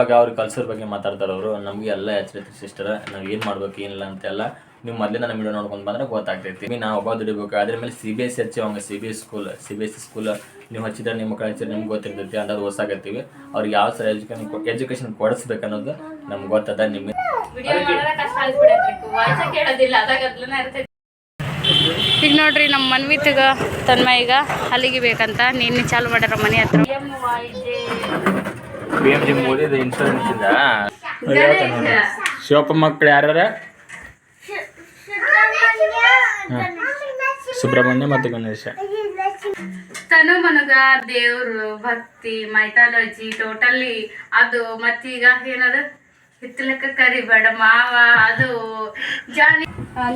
ಇವಾಗ ಅವ್ರು ಕಲ್ಸೋರ್ ಬಗ್ಗೆ ಮಾತಾಡ್ತಾರೆ ಅವರು ನಮಗೆ ಎಲ್ಲ ಎಚ್ಚರಿಕೆ ಸಿಸ್ಟರ್ ನಾವು ಏನು ಮಾಡ್ಬೇಕು ಏನಿಲ್ಲ ಅಂತೆಲ್ಲ ನೀವು ಮೊದಲೇ ನಮ್ಮ ವಿಡಿಯೋ ನೋಡ್ಕೊಂಡು ಬಂದ್ರೆ ಗೊತ್ತಾಗ್ತೈತಿ. ನಾವು ಒಬ್ಬ ದುಡಿಬೇಕು ಅದ್ರ ಮೇಲೆ ಸಿ ಬಿ ಎಸ್ ಸಿ ಹಚ್ಚಿ ಅವಂಗ C B S school C B S C school ನೀವು ಹಚ್ಚಿದ್ರೆ ನಿಮ್ಮ ಮಕ್ಕಳು ಹಚ್ಚಿದ್ರೆ ನಿಮ್ಗೆ ಗೊತ್ತಿರ್ತೈತಿ ಅಂದಾಜು ಹೊಸಾಗತ್ತೀವಿ ಅವ್ರಿಗೆ ಯಾವ ಥರ ಎಜುಕೇಶನ್ ಎಜುಕೇಶನ್ ಕೊಡಿಸ್ಬೇಕು ಅನ್ನೋದು ನಮ್ಗೆ ಗೊತ್ತದ ನಿಮಗೆ. ಈಗ ನೋಡ್ರಿ ನಮ್ಮ ಮನ್ವಿತ್ಗ ಈಗ ಅಲ್ಲಿಗೆ ಬೇಕಂತ ನಿನ್ನೆ ಚಾಲು ಮಾಡ್ಯಾರ ಮನೆ ಹತ್ರ. ಎಂ ವೈ ಜೆ ಇನ್ಶೂರೆನ್ಸ್ ಇಂದ? ಶಿವಪ್ಪ ಮಕ್ಕಳು ಯಾರ್ಯಾರ? ಸುಬ್ರಹ್ಮಣ್ಯ ಮತ್ತು ಗಣೇಶ. ತನು ಮನಗ ದೇವ್ರು ಭಕ್ತಿ ಮೈಥಾಲಜಿ ಟೋಟಲಿ ಅದು ಮತ್ತೀಗ ಏನದ? ಹಿತ್ತಲಕ್ಕ ಕರಿಬೇಡ ಮಾವ ಅದು ಜಾನಿ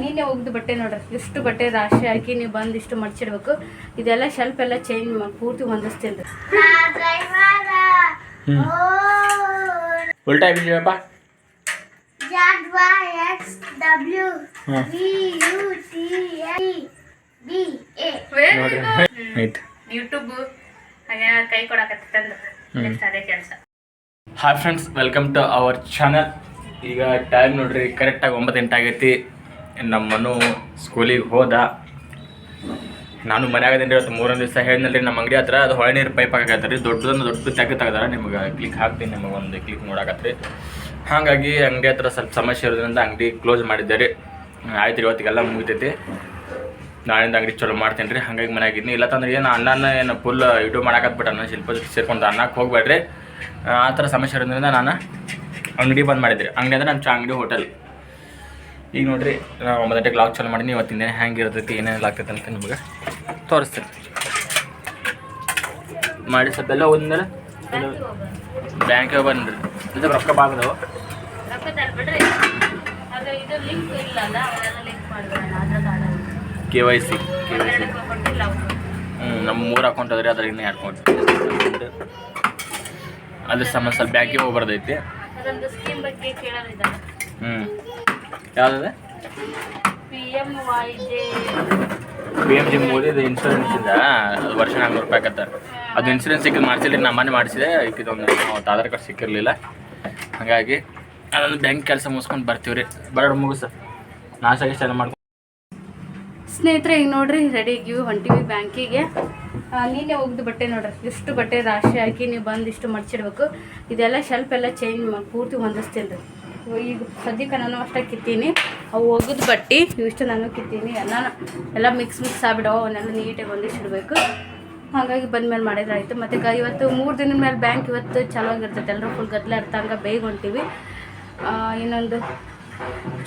ನೀನೆ ಒಗ್ದು ಬಟ್ಟೆ ನೋಡ್ರಿ. ಇಷ್ಟು ಬಟ್ಟೆ ರಾಶಿ ಹಾಕಿ ನೀವು ಬಂದು ಇಷ್ಟು ಮಡ್ಚಿಡ್ಬೇಕು. ಇದೆಲ್ಲ ಶೆಲ್ಫ್ ಎಲ್ಲ ಚೇಂಜ್ ಮಾಡಿ ಪೂರ್ತಿ ಹೊಂದಿಸ್ತೀನಿ. ಉಲ್ಟಾ ಆಯ್ತು. ಯೂಟ್ಯೂಬ್ ಕೈ ಕೊಡಕತ್ತಂದು ನೆಕ್ಸ್ಟ್ ಅದೇ ಕೆಲಸ. Hi friends welcome to our channel ಈಗ ಟೈಮ್ ನೋಡ್ರಿ ಕರೆಕ್ಟಾಗಿ ಒಂಬತ್ತು ಎಂಟು ಆಗೈತಿ. ನಮ್ಮನು ಸ್ಕೂಲಿಗೆ ಹೋದ. ನಾನು ಮನ್ಯಾಗದೇನ್ರಿ ಇವತ್ತು ಮೂರನೇ ದಿವಸ ಹೇಳಿದ್ನಲ್ರಿ ನಮ್ಮ ಅಂಗಡಿ ಹತ್ರ, ಅದು ಹೊಳೆ ನೀರು ಪೈಪ್ ಆಗಾಕತ್ತ ರೀ ದೊಡ್ಡದನ್ನ ದೊಡ್ಡ ತೆಗೆ ತೆಗ್ದಾರ, ನಿಮ್ಗೆ ಕ್ಲಿಕ್ ಹಾಕ್ತೀನಿ, ನಿಮಗೆ ಒಂದು ಕ್ಲಿಕ್ ನೋಡಕತ್ರಿ ಹಾಗಾಗಿ ಅಂಗಡಿ ಹತ್ರ ಸ್ವಲ್ಪ ಸಮಸ್ಯೆ ಇರೋದ್ರಿಂದ ಅಂಗಡಿ ಕ್ಲೋಸ್ ಮಾಡಿದ್ದಾರೆ. ಆಯ್ತು ರೀ, ಇವತ್ತಿಗೆಲ್ಲ ಮುಗಿತೈತಿ. ನಾಳಿಂದ ಅಂಗಡಿ ಚಲೋ ಮಾಡ್ತೀನಿ ರೀ, ಹಾಗಾಗಿ ಮನ್ಯಾಗಿದ್ನಿ ಇಲ್ಲ ತಂದ್ರೆ, ಏನು ಅಣ್ಣನ ಏನು ಫುಲ್ ವಿಡಿಯೋ ಮಾಡಾಕತ್ಬಿಟ್ಟು ಶಿಲ್ಪ ಸೇರ್ಕೊಂಡು ಅನ್ನಕ್ಕೆ ಹೋಗ್ಬೇಡ್ರಿ. ಆ ಥರ ಸಮಸ್ಯೆ ಇರೋದ್ರಿಂದ ನಾನು ಅಂಗಡಿ ಬಂದ್ ಮಾಡಿದ್ರಿ ಅಂಗಡಿ ಅಂದ್ರೆ ನಮ್ಮ ಚಾ ಅಂಗಡಿ ಹೋಟೆಲ್ ಈಗ ನೋಡ್ರಿ, ನಾವು ಒಂಬತ್ತು ಗಂಟೆಗೆ ಲಾಕ್ ಚಾಲು ಮಾಡೀನಿ, ಇವತ್ತಿನ ಹೆಂಗೆ ಇರ್ತೈತಿ ಏನೇನೆಲ್ಲ ಆಗ್ತೈತೆ ಅಂತ ನಿಮಗೆ ತೋರಿಸ್ತೀನಿ. ಮಾಡಿ ಸ್ವಲ್ಪ ಎಲ್ಲ ಹೋದ್ಮೇಲೆ ಬ್ಯಾಂಕಿಗೆ ಬಂದ್ರಿ. ಇದು ರೊಕ್ಕ ಬಾಗದವು. K Y C K Y C ಹ್ಞೂ ನಮ್ಮ ಮೂರು ಅಕೌಂಟ್ ಅದ್ರಿ ಅದ್ರಿಂದ ಎರಡು ಅಕೌಂಟ್ ಅದ್ರ ಸಂಬಂಧ ಸ್ವಲ್ಪ ಬ್ಯಾಂಕಿಗೆ ಹೋಗಿ ಬರ್ತೈತಿ ಸ್ಕೀಮ್ ಬಗ್ಗೆ ಕೇಳೋದಿದ್ದಾರೆ ಹ್ಞೂ ಯಾವುದಿದೆ? ಪಿ ಎಂ ಜಿ ಓದಿದ ಇನ್ಶೂರೆನ್ಸ್ ಇಂದ ವರ್ಷ ನಾನ್ನೂರು ರೂಪಾಯಿ ಆಗತ್ತೆ ಅದು ಇನ್ಶೂರೆನ್ಸ್ ಸಿಕ್ಕಿದ್ ಮಾಡಿಸಿಲ್ಲ ನಮ್ಮ ಮನೆ ಮಾಡಿಸಿದೆ ಇದೊಂದು ಅವತ್ತು ಆಧಾರ್ ಕಾರ್ಡ್ ಸಿಕ್ಕಿರಲಿಲ್ಲ. ಹಾಗಾಗಿ ಅದೊಂದು ಬ್ಯಾಂಕ್ ಕೆಲಸ ಮುಗಿಸ್ಕೊಂಡು ಬರ್ತೀವಿ ರೀ ಬರೋಣ ಮುಗಿಸ ನಾಶಾಗಿ ಚಾಲು ಮಾಡ್ಕೊಂಡು ಸ್ನೇಹಿತರೆ ಈಗ ನೋಡ್ರಿ ರೆಡಿಗಿವಿ ಹೊಂಟಿವಿ ಬ್ಯಾಂಕಿಗೆ ನೀನೇ ಒಗ್ದು ಬಟ್ಟೆ ನೋಡ್ರಿ. ಇಷ್ಟು ಬಟ್ಟೆ ರಾಶಿ ಹಾಕಿ ನೀವು ಬಂದು ಇಷ್ಟು ಮಡ್ಚಿಡ್ಬೇಕು. ಇದೆಲ್ಲ ಶೆಲ್ಫ್ ಎಲ್ಲ ಚೇಂಜ್ ಮಾಡಿ ಪೂರ್ತಿ ಹೊಂದಿಸ್ತೀನಿ ರೀ ಈಗ ಸದ್ಯಕ್ಕೆ ನಾನು ಅಷ್ಟೇ ಕಿತ್ತೀನಿ. ಅವು ಒಗದು ಬಟ್ಟಿ ಇವಿಷ್ಟು ನಾನು ಕಿತ್ತೀನಿ. ಎಲ್ಲ ಎಲ್ಲ ಮಿಕ್ಸ್ ಮಿಕ್ಸ್ ಆಗಿಬಿಡೋ ಅವನ್ನೆಲ್ಲ ನೀಟಾಗಿ ಹೊಂದಿಸಿಡ್ಬೇಕು ಹಾಗಾಗಿ ಬಂದ್ಮೇಲೆ ಮಾಡಿದ್ರಾಯಿತು. ಮತ್ತು ಗ, ಇವತ್ತು ಮೂರು ದಿನದ ಮೇಲೆ ಬ್ಯಾಂಕ್ ಇವತ್ತು ಚೆನ್ನಾಗಿರ್ತೈತೆ ಎಲ್ಲರೂ ಫುಲ್ ಗದ್ದಲ ಇರ್ತ ಹಂಗೆ ಬೇಗ ಹೊಂಟೀವಿ. ಇನ್ನೊಂದು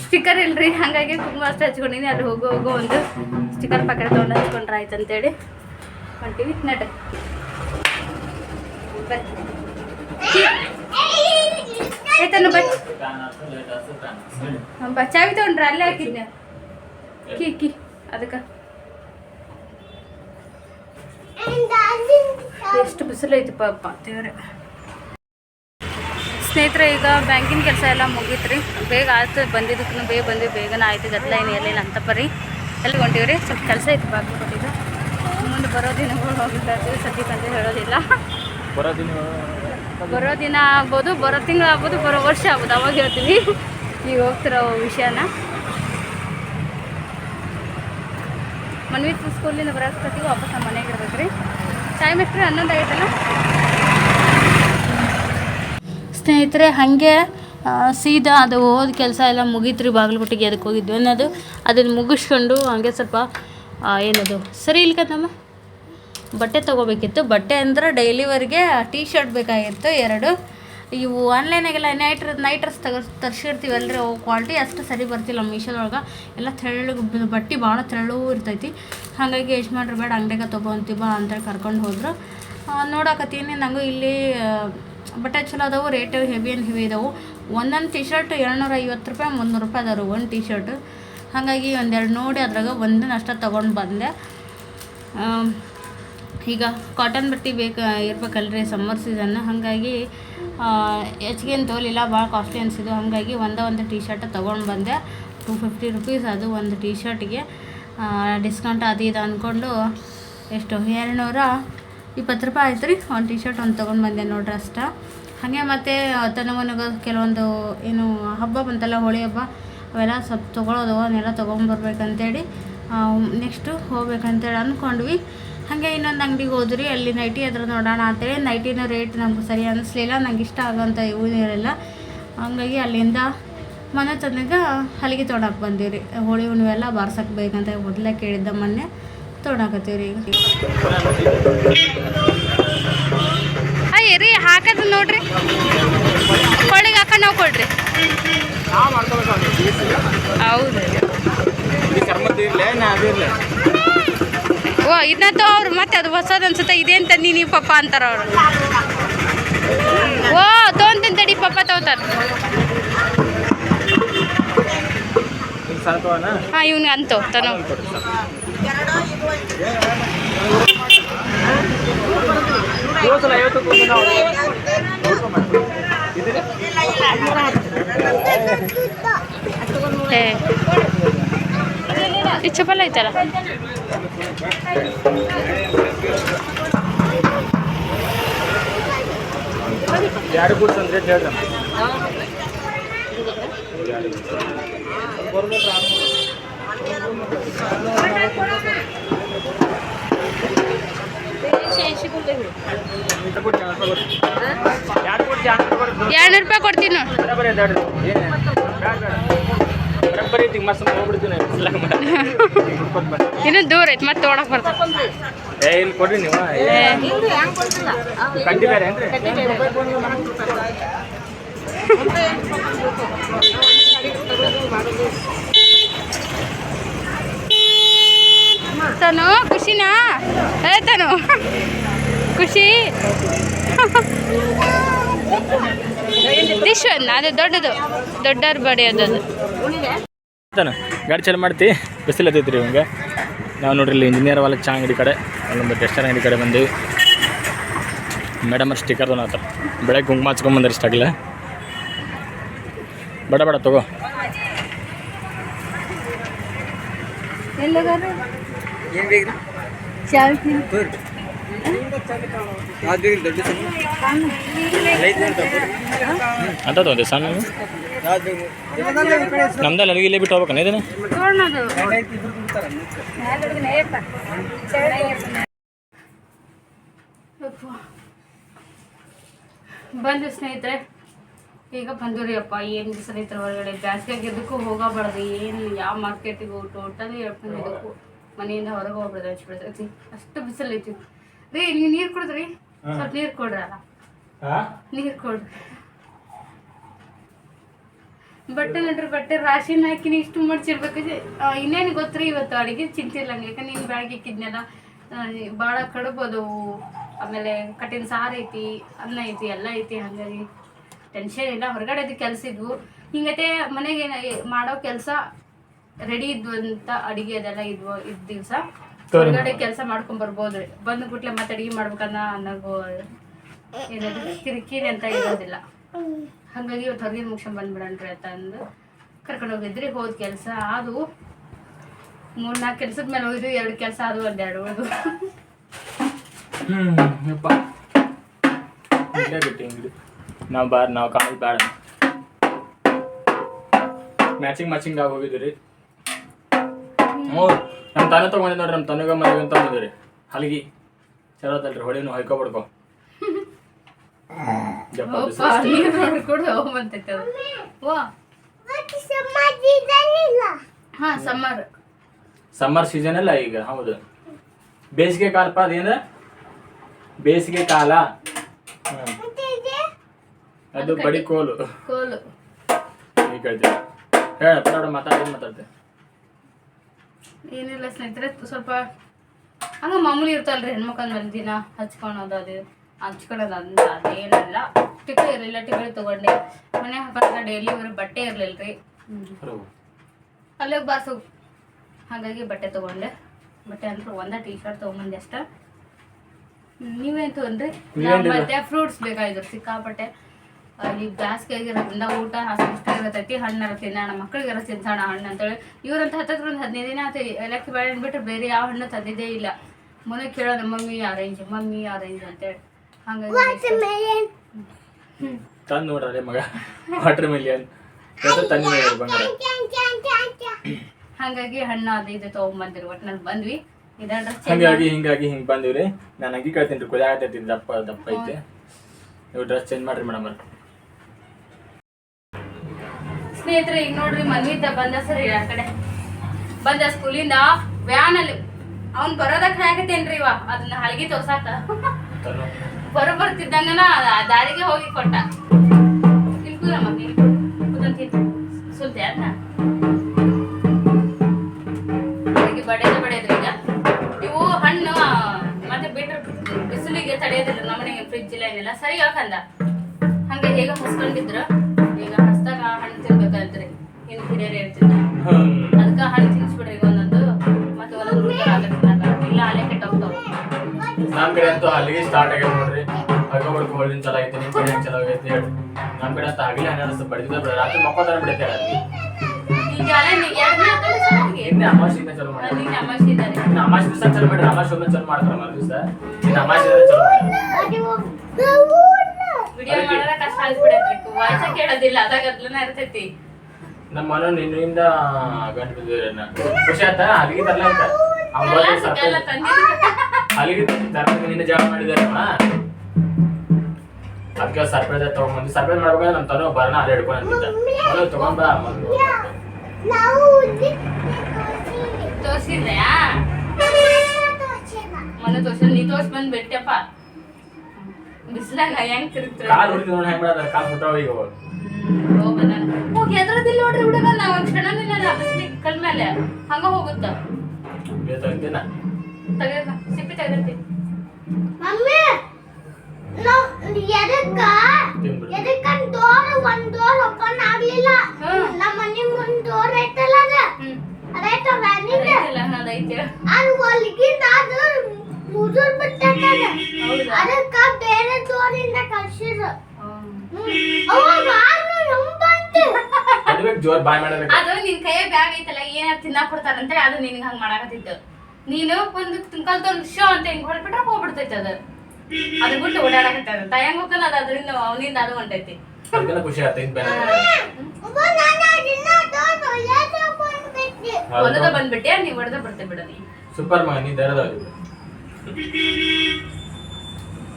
ಸ್ಟಿಕ್ಕರ್ ಇಲ್ರಿ. ಹಾಗಾಗಿ ಕುಂಕುಮ ಅಷ್ಟೇ ಹಚ್ಕೊಂಡಿನಿ. ಅಲ್ಲಿ ಹೋಗೋ ಹೋಗೋ ಒಂದು ಸ್ಟಿಕ್ಕರ್ ಪ್ಯಾಕೆಟ್ ತೊಗೊಂಡು ಹಚ್ಕೊಂಡ್ರೆ ಆಯ್ತು ಅಂತೇಳಿ ಹೊಂಟೀವಿ. ನಡ ಆಯ್ತಾನು ಬಚ್ ಬ ಚಾವಿ ತೊಗೊಂಡ್ರ ಅಲ್ಲೇ ಹಾಕಿದ್ನ. ಕಿ ಕಿ ಅದಕ್ಕೆ. ಎಷ್ಟು ಬಿಸಿಲೈತಪ್ಪ ಅಪ್ಪ ದೇವ್ರೆ. ಸ್ನೇಹಿತರೆ ಈಗ ಬ್ಯಾಂಕಿನ ಕೆಲಸ ಎಲ್ಲ ಮುಗೀತ್ರಿ. ಬೇಗ ಆಯ್ತು ಬಂದಿದ್ದಕ್ಕೂ ಬೇಗ ಬಂದ್ವಿ ಬೇಗನ ಆಯ್ತು ಗದ್ದಲ ಏನು ಇರಲಿಲ್ಲ ಅಂತ ಪರಿ ಎಲ್ಲಿ ಹೊಂಟೀವಿ ರೀ ಸ್ವಲ್ಪ ಕೆಲಸ ಐತಿ ಬಾಕಿ ಕೊಟ್ಟಿದ್ದು ಮುಂದೆ ಬರೋ ದಿನಗಳು ಹೋಗಿದ್ದಾರೆ ಅಂತ ಹೇಳೋದಿಲ್ಲ. ಬರೋ ದಿನ ಬರೋ ದಿನ ಆಗ್ಬೋದು, ಬರೋ ತಿಂಗಳು ಆಗ್ಬೋದು, ಬರೋ ವರ್ಷ ಆಗ್ಬೋದು. ಅವಾಗ ಹೇಳ್ತೀವಿ ಈಗ ಹೋಗ್ತಿರೋ ವಿಷಯನ. ಮನ್ವಿತ್ ಸ್ಕೂಲಿಂದ ಬರೋಸ್ಕೊತೀವಿ ವಾಪಸ್ ನಮ್ಮ ಮನೆಗೆ ಇರ್ಬೇಕು ಟೈಮ್ ಎಷ್ಟು ಹನ್ನೊಂದು ಆಗೈತಲ್ಲ? ಸ್ನೇಹಿತರೆ, ಹಾಗೆ ಸೀದಾ ಅದು ಹೋದ ಕೆಲಸ ಎಲ್ಲ ಮುಗೀತ್ರಿ, ಬಾಗಲಕೋಟೆಗೆ ಅದಕ್ಕೆ ಹೋಗಿದ್ವಿ ಅನ್ನೋದು. ಅದನ್ನು ಮುಗಿಸ್ಕೊಂಡು ಹಂಗೆ ಸ್ವಲ್ಪ ಏನದು, ಸರಿ ಇಲ್ಕತ್ತಮ್ಮ ಬಟ್ಟೆ ತೊಗೋಬೇಕಿತ್ತು. ಬಟ್ಟೆ ಅಂದ್ರೆ ಡೈಲಿವರಿಗೆ ಟೀ ಶರ್ಟ್ ಬೇಕಾಗಿತ್ತು ಎರಡು. ಇವು ಆನ್ಲೈನಾಗೆಲ್ಲ ನೈಟ್ ನೈಟ್ ಡ್ರೆಸ್ ತಗೋ ತರಿಸಿರ್ತೀವಲ್ರಿ ಅವು ಕ್ವಾಲಿಟಿ ಅಷ್ಟು ಸರಿ ಬರ್ತಿಲ್ಲ ಮೀಶೋದೊಳಗೆ. ಎಲ್ಲ ತೆಳ್ಳಗೆ ಬಟ್ಟೆ ಭಾಳ ತೆಳ್ಳೂ ಇರ್ತೈತಿ. ಹಾಗಾಗಿ ಯಜಮಾನ್ರು ಬೇಡ, ಅಂಗಡಿಗೆ ತೊಗೊಂತಿ ಬಾ ಅಂತೇಳಿ ಕರ್ಕೊಂಡು ಹೋದರು. ನೋಡಾಕತ್ತೀನಿ ನನಗೂ ಇಲ್ಲಿ ಬಟ್ಟೆ ಚಲೋ ಅದಾವು ರೇಟ್ ಹೆವಿ ಆ್ಯಂಡ್ ಹೆವಿ ಇದಾವೆ. ಒಂದೊಂದು ಟಿ ಶರ್ಟ್ ಏಳ್ನೂರ ಐವತ್ತು ರೂಪಾಯಿ, ಮುನ್ನೂರು ರೂಪಾಯಿ ಅದಾರು ಒಂದು ಟಿ ಶರ್ಟ್ ಹಾಗಾಗಿ ಒಂದೆರಡು ನೋಡಿ ಅದ್ರಾಗ ಒಂದನ್ನು ಅಷ್ಟೇ ತೊಗೊಂಡು ಬಂದೆ. ಈಗ ಕಾಟನ್ ಬಟ್ಟೆ ಬೇಕು ಇರ್ಬೇಕಲ್ರಿ ಸಮ್ಮರ್ ಸೀಸನ್ ಹಾಗಾಗಿ ಹೆಚ್ಚಿಗೆ ಏನು ತೋಲಿಲ್ಲ ಭಾಳ ಕಾಸ್ಟ್ಲಿ ಅನಿಸಿದ್ದು ಹಾಗಾಗಿ ಒಂದೇ ಒಂದು ಟೀ ಶರ್ಟ್ ತೊಗೊಂಡು ಬಂದೆ. ಟೂ ಫಿಫ್ಟಿ ರುಪೀಸ್ ಅದು ಒಂದು ಟೀ ಶರ್ಟ್ಗೆ ಡಿಸ್ಕೌಂಟ್ ಅದು ಇದು ಅಂದ್ಕೊಂಡು ಎಷ್ಟು, ಎರಡುನೂರ ಇಪ್ಪತ್ತು ರೂಪಾಯಿ ಆಯ್ತು ರೀ ಒಂದು ಟೀ ಶರ್ಟ್ ಒಂದು ತೊಗೊಂಡು ಬಂದೆ ನೋಡ್ರಿ ಅಷ್ಟ. ಹಾಗೆ ಮತ್ತು ತನವನಿಗೆ ಕೆಲವೊಂದು ಏನು ಹಬ್ಬ ಬಂತಲ್ಲ, ಹೋಳಿ ಹಬ್ಬ, ಅವೆಲ್ಲ ಸ್ವಲ್ಪ ತೊಗೊಳೋದು ಅವನ್ನೆಲ್ಲ ತೊಗೊಂಬರ್ಬೇಕಂತೇಳಿ ನೆಕ್ಸ್ಟು ಹೋಗ್ಬೇಕಂತೇಳಿ ಅಂದ್ಕೊಂಡ್ವಿ ಹಾಗೆ ಇನ್ನೊಂದು ಅಂಗಡಿಗೆ ಹೋದ್ರಿ ಅಲ್ಲಿ ನೈಟಿ ಅದ್ರ ನೋಡೋಣ ಅಂತೇಳಿ ನೈಟಿನ ರೇಟ್ ನಮ್ಗೆ ಸರಿ ಅನ್ನಿಸ್ಲಿಲ್ಲ ನಂಗೆ ಇಷ್ಟ ಆಗೋಂಥ ಇವು ಇರಲಿಲ್ಲ. ಹಂಗಾಗಿ ಅಲ್ಲಿಂದ ಮನೆ ತಂದಾಗ ಹಲಿಗೆ ತೊಡಕ್ಕೆ ಬಂದೀವಿ ರೀ ಹೋಳಿ ಹುಣ್ಣಿವೆಲ್ಲ ಬಾರ್ಸಕ್ಕೆ ಬೇಕಂತ ಮೊದಲೇ ಕೇಳಿದ್ದ ಮೊನ್ನೆ ತೊಗೊಳಕತ್ತೀವಿ ರೀ ಈಗ. ಅಯ್ಯ ರೀ ಹಾಕದ್ ನೋಡ್ರಿ. ಹೋಳಿಗೆ ಹಾಕ ನಾವು ಕೊಡ್ರಿ. ಹೌದು ಚರ್ಮದ ಇರ್ಲೆ ನಾ ಅದಿರ್ಲೆ ಓ ಇದನ್ನ ಅವ್ರು ಮತ್ತೆ ಅದು ಹೊಸದು ಅನ್ಸುತ್ತೆ ಇದೇಂತ ನೀನು ಪಪ್ಪ ಅಂತಾರ ಅವರು. ಓ ತೋನ್ ತಡಿ ಪಪ್ಪ ತಗೋತಾರ. ಹಾಂ ಇವ್ನಿಗೆ ಅಂತೋ ತನೋ. ನಾವು ಚಪ್ಪಲ್ ಐತಲ್ಲ? ಯಾರು ಕೂಡ ಅಂದ್ರೆ ಹೇಳ್ದ ಎರಡು ರೂಪಾಯಿ ಕೊಡ್ತೀನಿ ನೋಡಿ ಇನ್ನೂ ದೂರ ಐತಿ ಮತ್ತೆ ತೊಗೊಳಕ್ ಬರ್ತದೆ ಏ ಇಲ್ಲಿ ಕೊಡ್ರಿ ನೀವು. ಬೇರೆ ತನು ಖುಷಿನಾ? ಏ ತನು ಖುಷಿ. ಅದು ದೊಡ್ಡದು. ದೊಡ್ಡವ್ರ ತಾನ ಗಾಡಿ ಚಾಲು ಮಾಡ್ತಿ ಬಿಸಿಲತ್ತೈತಿ ರೀ ಇವಂಗೆ. ನಾವು ನೋಡ್ರಿ ಇಲ್ಲಿ ಇಂಜಿನಿಯರ್ ವಾಲ ಚಾ ಅಂಗಡಿ ಕಡೆ ಅಲ್ಲೊಂದು ಟೆಸ್ಟರ್ ಅಂಗಡಿ ಕಡೆ ಬಂದೀವಿ. ಮೇಡಮ್ ಅವ್ರು ಸ್ಟಿಕರ್ ಹತ್ರ. ಬೆಳಗ್ಗೆ ಕುಂಕುಮ ಹಚ್ಕೊಂಬಂದ್ರಿ ಇಷ್ಟಾಗಲ್ಲ ಬಡ ಬಡ ತಗೋ. ಅಂತ ತೊಗೊಂಡೆ ಸಣ್ಣ ಇಲ್ಲೇ ಬಿಟ್ಟು ಸ್ನೇಹಿತರೆ, ಈಗ ಬಂದೂರಿ ಅಪ್ಪ ಏನು ಸ್ನೇಹಿತರ ಹೊರಗಡೆ? ಬ್ಯಾಸಿಗೆ ಇದಕ್ಕೂ ಹೋಗಬಾರ್ದು. ಏನು ಯಾವ ಮಾರ್ಕೆಟಿಗೆ ಟೋಟಲಿ ಹೇಳ್ಕೊಂಡು ಮನೆಯಿಂದ ಹೊರಗೆ ಹೋಗ್ಬಾರ್ದು ಹಚ್ಬಿಡ್ತೈತಿ ಅಷ್ಟು ಬಿಸಿಲೈತಿ. ರೀ ನೀವು ನೀರು ಕುಡಿದ್ರಿ. ಸ್ವಲ್ಪ ನೀರು ಕೊಡ್ರಲ್ಲ ನೀರು ಕೊಡ್ರಿ. ಬಟ್ಟೆ ನೋಡ್ರಿ ಬಟ್ಟೆ ರಾಶಿನ ಹಾಕಿನಿ ಇಷ್ಟು ಮಡ್ಚಿರ್ಬೇಕು ಇನ್ನೇನು ಗೊತ್ತ್ರಿ ಇವತ್ತು ಅಡಿಗೆ ಚಿಂತೆ ಇಲ್ಲ ನಂಗೆ ಯಾಕಂದ್ರೆ ನೀನು ಬೆಳಗ್ಗೆ ಇಕ್ಕಿದ್ನೆಲ್ಲ ಭಾಳ ಕಡುಬು ಅದಾವು ಆಮೇಲೆ ಕಟ್ಟಿನ ಸಾರು ಐತಿ ಅನ್ನ ಐತಿ ಎಲ್ಲ ಐತಿ ಹಾಗಾಗಿ ಟೆನ್ಷನ್ ಇಲ್ಲ. ಹೊರಗಡೆ ಇದು ಕೆಲಸ ಇದ್ವು. ಹಿಂಗತೆ ಮನೆಗೆ ಮಾಡೋ ಕೆಲಸ ರೆಡಿ ಇದ್ವು ಅಂತ ಅಡಿಗೆ ಅದೆಲ್ಲ ಇದ್ವು ಇದ್ದ ದಿವಸ. ಹೊರಗಡೆ ಕೆಲಸ ಮಾಡ್ಕೊಂಡ್ ಬರ್ಬೋದ್ರಿ. ಬಂದ ಕೂಟ್ಲೆ ಮತ್ತೆ ಅಡಿಗೆ ಮಾಡ್ಬೇಕನ್ನ ಅನ್ನೋ ಏನದು ಕಿರಿಕಿರಿ ಅಂತ ಇರೋದಿಲ್ಲ. ಹಾಗಾಗಿ ಇವತ್ತು ಹೊರಗೆ ಮುಗಿಸ್ಕೊಂಡ್ ಬಂದ್ಬಿಡಣ್ರಿ ಅಂತ ಅಂದು ಕರ್ಕೊಂಡು ಹೋಗಿದ್ರಿ. ಹೋದ ಕೆಲಸ ಅದು ಮೂರ್ ನಾಲ್ಕು ಕೆಲ್ಸದ ಮೇಲೆ ಹೋಗಿದ್ವಿ. ಎರಡು ಕೆಲಸ ಅದು ಒಂದೆರಡು ಎರಡು ಹೋದ್ ಇಲ್ಲೇ ಬಿಟ್ಟು ನಾವು ಬಾರ್ ನಾವು ಕಾಲ್ ಬೇಡ ಮ್ಯಾಚಿಂಗ್ ಮ್ಯಾಚಿಂಗ್ ಆಗಿ ಹೋಗಿದ್ವಿ ರೀ. ಹ್ಞೂ ನಮ್ಮ ತಾನೇ ತೊಗೊಂಡಿದ್ದು ನೋಡ್ರಿ ನಮ್ಮ ತನಗ ಮನೆಗೆ ಅಂತ ಬಂದಿದ್ರಿ ಹಲಗಿ. ಚಲೋ ಅದಲ್ರಿ ಹೊಳಿನು ಹೊಯ್ಕೊ ಬಡ್ಕೊ ಜಪ್ಪ ಬಿಸಿಲು. ಅಷ್ಟೇ. ನೀರು ನೋಡ್ಕೊಂಡು ಹೋಗ್ಬಂತೈತೆ ಅದು. ಓ. ಮತ್ತೆ ಸಮಾಧಿದಲ್ಲಿಲ್ಲ ಹಾ ಸಮ್ಮರ್ ಸೀಸನ್ ಅಲ್ಲ ಈಗ ಹೌದು. ಬೇಸಿಗೆ ಕಾಲಪ್ಪ ಅದೇನ? ಬೇಸಿಗೆ ಕಾಲ. ಅದು ಬಡಿ ಕೋಲು. ಕೋಲು ಈಗ ಹೇಳ ಮಾತಾಡ್ತೇನೆ ಮಾತಾಡಿ ಮಾತಾಡ್ತೆ? ಏನಿಲ್ಲ ಸ್ನೇಹಿತರೆ ಸ್ವಲ್ಪ ಹಂಗ ಮಾಮೂಲಿ ಇರ್ತಲ್ರಿ ಹೆಣ್ಮಕ್ಳ ಮೇಲೆ ದಿನ ಹಚ್ಕೊಳೋದು ಅದು ಹಚ್ಕೊಳೋದು ಅಂತ ಅದೇನಿಲ್ಲ ಟಿಕ್ಲಿ ಇರಲಿಲ್ಲ ಟಿಕ್ಲಿ ತಗೊಂಡೆ. ಮನೆ ಹಾಕೊಂಡ್ರೆ ಡೈಲಿ ಇವ್ರ ಬಟ್ಟೆ ಇರ್ಲಿಲ್ರಿ. ಅಲ್ಲೇ ಬಾರ್ಸು ಹಾಗಾಗಿ ಬಟ್ಟೆ ತಗೊಂಡೆ. ಬಟ್ಟೆ ಅಂದ್ರೆ ಒಂದೇ ಟೀ ಶರ್ಟ್ ತೊಗೊಂಬಂದೆ ಅಷ್ಟ. ನೀವೇನ್ ತಗೊಂಡ್ರಿ. ಮತ್ತೆ ಫ್ರೂಟ್ಸ್ ಬೇಕಾಗಿದ್ರು ಸಿಕ್ಕಾಪಟ್ಟೆ. ಅಲ್ಲಿ ಜಾಸ್ತಿ ಆಗಿರೋದ್ರಿಂದ ಊಟ ಅಷ್ಟು ಇರತೈತಿ ಹಣ್ಣಾರ ತಿನ್ನೋಣ ಮಕ್ಕಳಿಗೆ ತಿನ್ಸೋಣ ಹಣ್ಣು ಅಂತೇಳಿ. ಇವ್ರಂತ ಹತ್ತತ್ರ ಒಂದು ಹದಿನೈದು ದಿನ ಆಯ್ತು ಏಲಕ್ಕಿ ಬಾಳೆಹಣ್ಣು ಬಿಟ್ಟರೆ ಬೇರೆ ಯಾವ ಹಣ್ಣು ತಂದಿದ್ದೇ ಇಲ್ಲ. ಮೊನ್ನೆ ಕೇಳೋಣ ಮಮ್ಮಿ ಆರೆಂಜ್ ಮಮ್ಮಿ ಆರೆಂಜ್ ಅಂತೇಳಿ. ಹಂಗಾಗಿ ತಂದು ನೋಡ್ರಿ ಮಗ. ವಾಟರ್ ಮಿಲಿಯನ್ ಹಂಗಾಗಿ ನೋಡಿ ಬಂಗಾರ. ಹಾಗಾಗಿ ಹಣ್ಣು ಅದು ಇದು ತೊಗೊಂಬಂದಿರು ಒಟ್ನಲ್ಲಿ ಬಂದ್ವಿ. ಹಂಗಾಗಿ ಹಿಂಗಾಗಿ ಹಿಂಗ್ ಬಂದಿವ್ರಿ. ನಾನು ಅಂಗಿ ಕೇಳ್ತೀನಿ ರೀ ಕುದಿಯಾಗತ್ತೈತಿ ದಪ್ಪ ದಪ್ಪ ಐತೆ. ನೀವು ಡ್ರೆಸ್ ಚೇಂಜ್ ಮಾಡ್ರಿ ಮೇಡಮ್ ಸ್ನೇಹಿತರೆ, ಈಗ ನೋಡ್ರಿ ಮನ್ವಿತ ಬಂದ ಸರ್ ಆ ಕಡೆ. ಬಂದ ಸ್ಕೂಲಿಂದ ವ್ಯಾನ್ ಅಲ್ಲಿ. ಅವ್ನ್ ಬರೋದಕ್ಕೆ ಹಾಕತ್ತೇನ್ರಿ ಇವ. ಅದನ್ನ ಹಳಗಿ ತೋರ್ಸಾಕ. ಬರೋ ಬರ್ತಿದ್ದಂಗನ ದಾರಿಗೆ ಹೋಗಿ ಕೊಟ್ಟ. ಇಲ್ಲಿ ಕೂರಮ್ಮ ನೀನು ಕೂತಂತ ಸುಲ್ತೆ ಅದ್ನ. ಹೀಗೆ ಬಡಿಯೋದು ಬಡಿಯೋದು ಈಗ. ಇವು ಹಣ್ಣು ಮತ್ತೆ ಬಿಟ್ರೆ ಬಿಸಿಲಿಗೆ ತಡೆಯೋದಿಲ್ಲ. ನಮ್ಮನೆಗೆ ಫ್ರಿಜ್ ಇಲ್ಲ, ಏನಿಲ್ಲ. ಸರಿ ಯಾಕಂದ? ಹಂಗೆ ಹೇಗ ಹಸ್ಕೊಂಡಿದ್ರು. ಹಿರಿಯರು ಹೇಳ್ತಿದ್ದ. ಅದಕ್ಕ ಹಣ್ಣು ತಿನ್ಸ್ಬಿಡ್ರಿ ಒಂದೊಂದು ಮತ್ತೆ ಒಂದೊಂದು. ಇಲ್ಲ ಕೆಟ್ಟೋಗ್ತಾವ. ನಮ್ ಕಡೆ ಅಂತೂ ಅಲ್ಲಿಗೆ ಸ್ಟಾರ್ಟ್ ಆಗ್ಯಾವ ನೋಡ್ರಿ. ಹಗ್ಗ ಬಡ್ಕೊ ಒಳ್ಳಿನ ಚಲೋ ಐತಿ ನಿಮ್ ಕಡೆ ಚಲೋ ಆಗೈತಿ ಹೇಳಿ. ನಮ್ ಕಡೆ ಅಂತ ಹಗಲಿ ಹನ್ನೆರಡು ಬಡಿದ ರಾತ್ರಿ ಮಕ್ಕೋತಾರ ಬಿಡುತ್ತೆ ಈಗ ಅಲ್ಲೇ ನೀ ಎರಡ್ ದಿನ ಆತಲ್ಲ ಶಾಲೆಗೆ? ಇನ್ನ ಅಮಾವಾಸ್ಯೆಯಿಂದ ಚಲೋ ಮಾಡಿ ನಿನ್ನೆ ದಿವಸ ಚಲೋ ಒಮ್ಮೆ ಚಲೋ ಮಾಡ್ತಾರೆ ಮರು ದಿವಸ ಅಮಾವಾಸ್ಯೆ ದಿವಸ ಚಲೋ ಮಾಡಿ ವಿಡಿಯೋ ಕಷ್ಟ ವಾಯ್ಸ ಕೇಳೋದಿಲ್ಲ. ಅದಾಗ ಅದ್ಲನ ಇರ್ತೈತಿ. ನಮ್ಮ ಮನೆ ನಿನ್ನಿಂದ ಗಂಟು ಬಿದ್ದಿರ ಖುಷಿ ಆತ ಅಲ್ಲಿಗೆ ತರಲ ಅಂತ? ಅವ್ನ್ ಬರ್ರಿ ಎಲ್ಲ ಸರ್ಪ್ರೈಸ್ ತಂದಿದ್ದು? ಅಲ್ಲಿಗೆ ತರಕ್ಕೆ ನಿನ್ನ ಜಾಬ್ ಮಾಡಿದಾರೆ ಅದಕ್ಕೆ ಸರ್ಪ್ರೈಸ್ ತಗೊಂಡ್ಬಂದು ಸರ್ಪ್ರೈಸ್ ಮಾಡ್ಬೇಕಾದ್ರೆ ನಮ್ಮ ತನೋ ಬರೋಣ ಅಲ್ಲಿ ಹಿಡ್ಕೊಂಡು ಅಂತಿದ್ದ. ಮೊದಲು ತಗೊಂಬ ಮೊನ್ನೆ ತೋರ್ಸಿದ್ ನೀ ತೋರ್ಸ್ ಬಂದ್ ಬೆಟ್ಟಪ್ಪ. ಬಿಸ್ಲಾಗ ಹೆಂಗ್ ತಿರುಗ್ತಾರೆ? ಕಾಲು ಹುಡುಗಿ ನೋಡಿ ಹೆಂಗ್ ಮಾಡೋದು ಕಾಲು ಬಿಟ್ಟಾವ ಈಗ. ಹೋಗಿ ಎದ್ರದಿಲ್ಲ ನೋಡ್ರಿ ಹುಡುಗ ನಾವ್ ಒಂದ್ ಕ್ಷಣ ನಿಲ್ಲ ಕಲ್ ಮೇಲೆ ಹಂಗ ಹೋಗುತ್ತ. ತೆಗೆದ ಸಿಪ್ಪಿ ಮಮ್ಮಿ ನಾವ್ ಎದಕ್ಕ ತಿಂದ್ಬಿಡು. ಎದಕ್ಕ ಡೋರ್ ಒಂದ್ ಡೋರ್ ಓಪನ್ ಆಗ್ಲಿಲ್ಲ. ನಮ್ಮ ಮನೆ ಮುಂದ್ ಡೋರ್ ಐತಲ್ಲ ಅದ? ಹ್ಮ್. ಅದೈತ ವ್ಯಾನಿಂದ? ಅದು ಒಳಗಿಂದ ಅದು ಮುದುರ್ ಅದಕ್ಕ ಬೇರೆ ಡೋರಿಂದ ಕಳ್ಸಿದ್ರು. ಅವಾಗ ಆದ್ರೂ ಹೆಂಗ್ ಬಂತು ಅದ್ಬೇಕು ಜೋರ್ ಬಾಯ್ ಮಾಡಬೇಕು. ಅದು ನಿನ್ ಕೈಯ ಬ್ಯಾಗ್ ಐತಲ್ಲ ಏನ ತಿನ್ನಾಕ್ ಕೊಡ್ತಾರಂತೆ ಅದು ನಿನ್ಗೆ ಹಂಗ ಮಾಡಾಕತ್ತಿತ್ತು ನೀನು ಒಂದು ತುಂಬ ಶೋ ಅಂತ ಹಿಂಗ್ ಹೊಡ್ಬಿಟ್ರೆ ಹೋಗ್ಬಿಡ್ತೈತಿ ಅದು. ಅದು ಬಿಟ್ಟು ಓಡಾಡಕತ್ತದ ತಯಂಗ್ ಹೋಗ್ತಾನ ಅದು ಅದರಿಂದ ಅವನಿಂದ ಅದು ಹೊಂಟೈತಿ. ಅದಕ್ಕೆಲ್ಲ ಖುಷಿ ಆಯ್ತು ಇದು ಬೇರೆ. ಹೊಲದ ಬಂದ್ಬಿಟ್ಟೆ ನೀವ್ ಹೊಡೆದ ಬಿಡ್ತೇ ಬಿಡ ನೀ. ಸೂಪರ್ ಮಗ ನೀ ದರದವ್ರಿ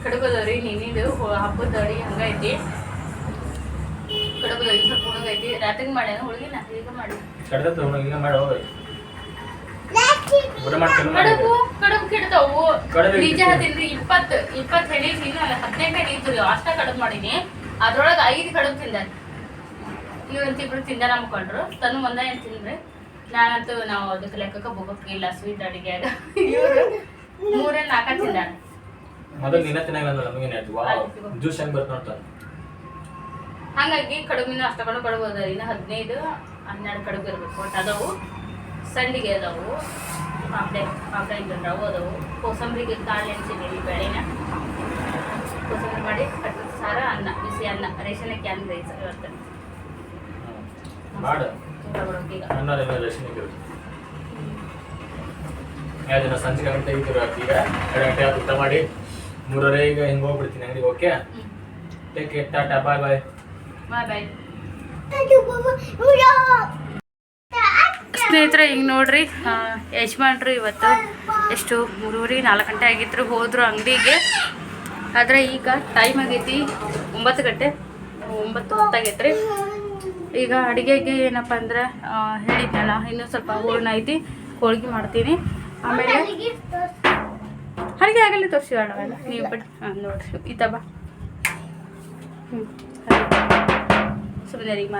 ಕಡುಬದವ್ರಿ ನೀನಿದು ಹಬ್ಬದವ್ರಿ ಹಂಗೈತಿ. ಸ್ವಲ್ಪ ಹುಡುಗೈತಿ ರಾತ್ರಿಗೆ ಮಾಡ್ಯಾನ ಹುಡುಗಿನ ಈಗ ಮಾಡಿ. ಕಡ್ದ ಮಾಡಿ ಹೋಗ್ರಿ ಕಡುಬು ಕಡುಬು ಕೆಡ್ತಾವು ಕಡುಬು ನಿಜ ಕೆಡ್ತಾವು. ಹೇಳ್ತೀನಿ ಇಪ್ಪತ್ತು ಇಪ್ಪತ್ತು ಹೆಣಿ ನೀನು ಹದಿನೆಂಟು ಹೆಣಿ ಇದ್ದು ಅಷ್ಟ ಕಡುಬು ಮಾಡೀನಿ. ಅದ್ರೊಳಗೆ ಐದು ಕಡಬು ತಿಂದ. ಇವಂತ ಇಬ್ರು ಅನ್ಕೊಂಡ್ರು. ತನು ಒಂದ ಏನ್ ತಿಂದ್ರೆ ನಾನಂತೂ ನಾವು ಅದಕ್ಕೆ ಲೆಕ್ಕಕ್ಕೆ ಹೋಗಕ್ಕಿಲ್ಲ ಸ್ವೀಟ್ ಇವರು ಮೂರೇ ನಾಲ್ಕ ತಿಂದಾರ. ಮೊದಲು ನಿನ್ನ ತಿನ್ನಾಗ ಜ್ಯೂಸ್ ಹೆಂಗ್ ಬರ್ತ ಹಂಗಾಗಿ ಕಡುಬಿನ ಅಷ್ಟಗಳು ಕಡುಬು ಕಡುಬು ಅದ ಇನ್ನು ಹದಿನೈದು ಹನ್ನೆರಡು ಕಡುಬು ಇರಬೇಕು. ಒಟ್ಟು ಅದಾವು ಸಂಡಿಗೆ ಅದಾವು ಪಾಪಡೆ ಪಾಪಡೆ ಅದಾವು. ಕೋಸಂಬರಿಗೆ ಕಾಳು ನೆನೆಸಿದ್ದೀವಿ ಬೆಳೆನ? ಕೋಸಂಬರಿ ಮಾಡಿ ಕಟ್ಟು ಸಾರ ಅನ್ನ ಬಿಸಿ ಅನ್ನ ರೇಷನ್ ಕ್ಯಾನ್ ರೈಸ್ ಇವತ್ತು. ಎರಡು ಸಂಜೆ ಗಂಟೆ ಈಗ ಈಗ ಎರಡು ಗಂಟೆ ಊಟ ಮಾಡಿ. ಮೂರರೆ ಈಗ ಹಿಂಗೆ ಹೋಗ್ಬಿಡ್ತೀನಿ ಅಂಗಡಿಗೆ. Okay take care tata bye bye bye ಸ್ನೇಹಿತರೆ ಈಗ ನೋಡ್ರಿ ಯಜಮಾನ್ರು ಇವತ್ತು ಎಷ್ಟು ಮೂರುವರೆ ನಾಲ್ಕು ಗಂಟೆ ಆಗಿದ್ರು ಹೋದ್ರು ಅಂಗಡಿಗೆ. ಆದರೆ ಈಗ ಟೈಮ್ ಆಗೈತಿ ಒಂಬತ್ತು ಗಂಟೆ ಒಂಬತ್ತು ಹೊತ್ತಾಗೈತ್ರಿ. ಈಗ ಅಡುಗೆಗೆ ಏನಪ್ಪ ಅಂದ್ರೆ ಹೇಳಿದ್ನಲ್ಲ ಇನ್ನೂ ಸ್ವಲ್ಪ ಹೂರ್ಣ ಐತಿ ಹೋಳಿಗೆ ಮಾಡ್ತೀನಿ. ಆಮೇಲೆ. ಅಡುಗೆ ಆಗಲ್ಲ ತೋರಿಸಿ ಅಣ್ಣ ನೀವು ಬಿಡಿ ಹಾಂ ನೋಡ್ರಿ ಈ ತಬ ಹ್ಞೂ ಸುಮ್ಮನೆ ಈಗ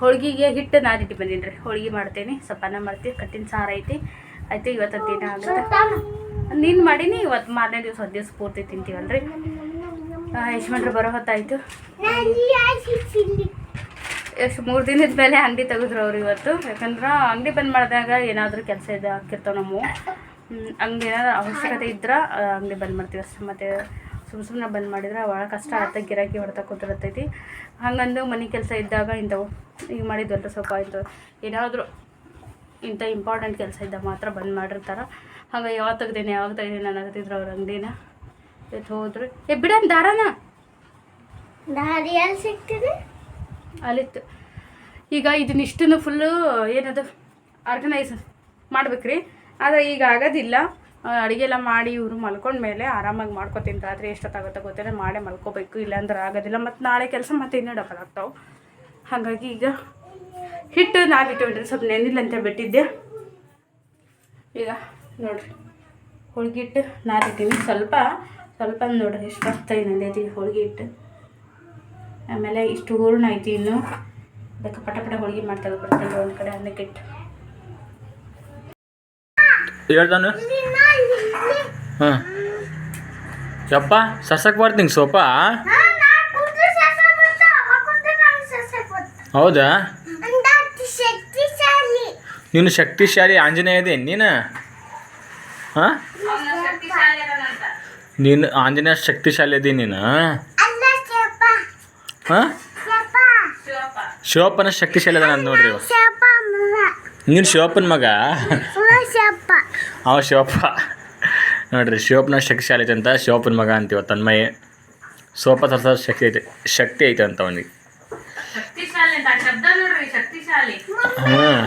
ಹೋಳಿಗೆಗೆ ಹಿಟ್ಟು ನಾದಿಟ್ಟು ಬಂದೀನಿ ರೀ ಹೋಳ್ಗೆ ಮಾಡ್ತೀನಿ ಸ್ವಲ್ಪ ಅನ್ನ ಮಾಡ್ತೀನಿ ಕಟ್ಟಿನ ಸಾರು ಐತಿ. ಆಯ್ತು ಇವತ್ತು ದಿನ ಆಗುತ್ತೆ. ನೀನು ಮಾಡೀನಿ, ಇವತ್ತು ಮಾರನೇ ದಿವಸ, ಒಂದು ದಿವಸ ಪೂರ್ತಿ ತಿಂತೀವಲ್ರಿ. ಯಶ್ಮಂಡ್ರು ಬರೋ ಹೊತ್ತಾಯಿತು. ಎಷ್ಟು ಮೂರು ದಿನದ ಮೇಲೆ ಅಂಗಡಿ ತೆಗೆದ್ರು ಅವ್ರು ಇವತ್ತು. ಯಾಕಂದ್ರೆ ಅಂಗಡಿ ಬಂದ್ ಮಾಡಿದಾಗ ಏನಾದರೂ ಕೆಲಸ ಇದೆ ನಾವು ಹಂಗೆ ಏನಾದ್ರು ಅವಶ್ಯಕತೆ ಇದ್ರೆ ಅಂಗಡಿ ಬಂದ್ ಮಾಡ್ತೀವಿ ಅಷ್ಟೇ. ಮತ್ತು ಸುಮ್ಮ ಸುಮ್ಮನೆ ಬಂದ್ ಮಾಡಿದ್ರೆ ಭಾಳ ಕಷ್ಟ ಆಗುತ್ತೆ ಗಿರಾಕಿ ಹೊಡ್ತಾ ಕೂತಿರ್ತೈತಿ. ಹಂಗಂದು ಮನೆ ಕೆಲಸ ಇದ್ದಾಗ ಇಂಥವು ಈಗ ಮಾಡಿದ್ವಲ್ಲ ಸ್ವಲ್ಪ ಆಯಿತು ಏನಾದರೂ ಇಂಥ ಇಂಪಾರ್ಟೆಂಟ್ ಕೆಲಸ ಇದ್ದಾಗ ಮಾತ್ರ ಬಂದ್ ಮಾಡಿರ್ತಾರೆ. ಹಂಗೆ ಯಾವಾಗ ತೆಗ್ದೇನೆ ಯಾವಾಗ ತೆಗ್ದೇನೆ ಅನ್ನಕತ್ತಿದ್ರು ಅವ್ರ ಅಂಗಡಿನ. ಎತ್ತು ಹೋದ್ರು. ಏ ಬಿಡನ್ ದಾರಾನ. ದಾರಿ ಎಲ್ಲಿ ಸಿಗ್ತದೆ ಅಲ್ಲಿತ್ತು. ಈಗ ಇದನ್ನಿಷ್ಟನ್ನು ಫುಲ್ಲು ಏನದು ಆರ್ಗನೈಸ್ ಮಾಡ್ಬೇಕ್ರಿ. ಆದರೆ ಈಗ ಆಗೋದಿಲ್ಲ. ಅಡುಗೆ ಎಲ್ಲ ಮಾಡಿ ಇವರು ಮಲ್ಕೊಂಡ್ಮೇಲೆ ಆರಾಮಾಗಿ ಮಾಡ್ಕೊತೀನಿ. ರಾತ್ರಿ ಎಷ್ಟೊತ್ತಾಗುತ್ತೆ ಗೊತ್ತಿಲ್ಲ ಮಾಡೇ ಮಲ್ಕೋಬೇಕು, ಇಲ್ಲಾಂದ್ರೆ ಆಗೋದಿಲ್ಲ. ಮತ್ತು ನಾಳೆ ಕೆಲಸ ಮತ್ತೆ ಇನ್ನೂ ಡಬಲ್ ಆಗ್ತಾವೆ. ಹಾಗಾಗಿ ಈಗ ಹಿಟ್ಟು ಬಿಟ್ರೆ ಸ್ವಲ್ಪ ನೆನಿಲ್ಲ ಅಂತ ಬಿಟ್ಟಿದ್ದೆ ಈಗ ನೋಡಿರಿ, ಹೋಳ್ಗೆ ಹಿಟ್ಟು ನಾದಿಟ್ಟಿನಿ ಸ್ವಲ್ಪ ಸ್ವಲ್ಪ ನೋಡ್ರಿ ಎಷ್ಟು ಬರ್ತಾಯಿ ನಂದೈತಿ ಹೋಳ್ಗೆ ಹಿಟ್ಟು. ಆಮೇಲೆ ಇಷ್ಟು ಹೂರ್ಣ ಐತಿ ಇನ್ನು. ಅದಕ್ಕೆ ಪಟ ಪಟ ಹೋಳಿಗೆ ಮಾಡ್ತಾ ತೆಗೆದ್ಬಿಡ್ತೀನಿ ಒಂದು ಕಡೆ ಅನ್ನಕ್ಕೆ ಹೇಳ್ದಾನು ಹಾಂ. ಯಪ್ಪ ಸಸಕ್ ಬರ್ತೀನಿ ಸೋಪ? ಹೌದಾ? ನೀನು ಶಕ್ತಿಶಾಲಿ ಆಂಜನೇಯ ಇದೆ ನೀನು? ಹಾಂ? ನೀನು ಆಂಜನೇಯ ಶಕ್ತಿಶಾಲಿ ಇದೆ ನೀನು ಹಾಂ? ಶಿವಪ್ಪನ ಶಕ್ತಿಶಾಲಿ ಅದ ನಾನು ನೋಡ್ರಿ ನೀನು ಶಿವಪ್ಪನ ಮಗ? ಅವ ಶಿವಪ್ಪ. ನೋಡ್ರಿ ಶಿವಪ್ಪನ ಶಕ್ತಿಶಾಲಿ ಐತೆ ಅಂತ ಶಿವಪ್ಪನ ಮಗ ಅಂತೀವ ತನ್ಮಯ. ಸೋಪ ತರ್ಸ ಶಕ್ತಿ ಐತೆ ಶಕ್ತಿ ಐತೆ ಅಂತ ಅವನಿಗೆ. ಶಕ್ತಿಶಾಲಿ ಅಂತ ಶಬ್ದ ನೋಡ್ರಿ ಶಕ್ತಿಶಾಲಿ. ಹಾಂ.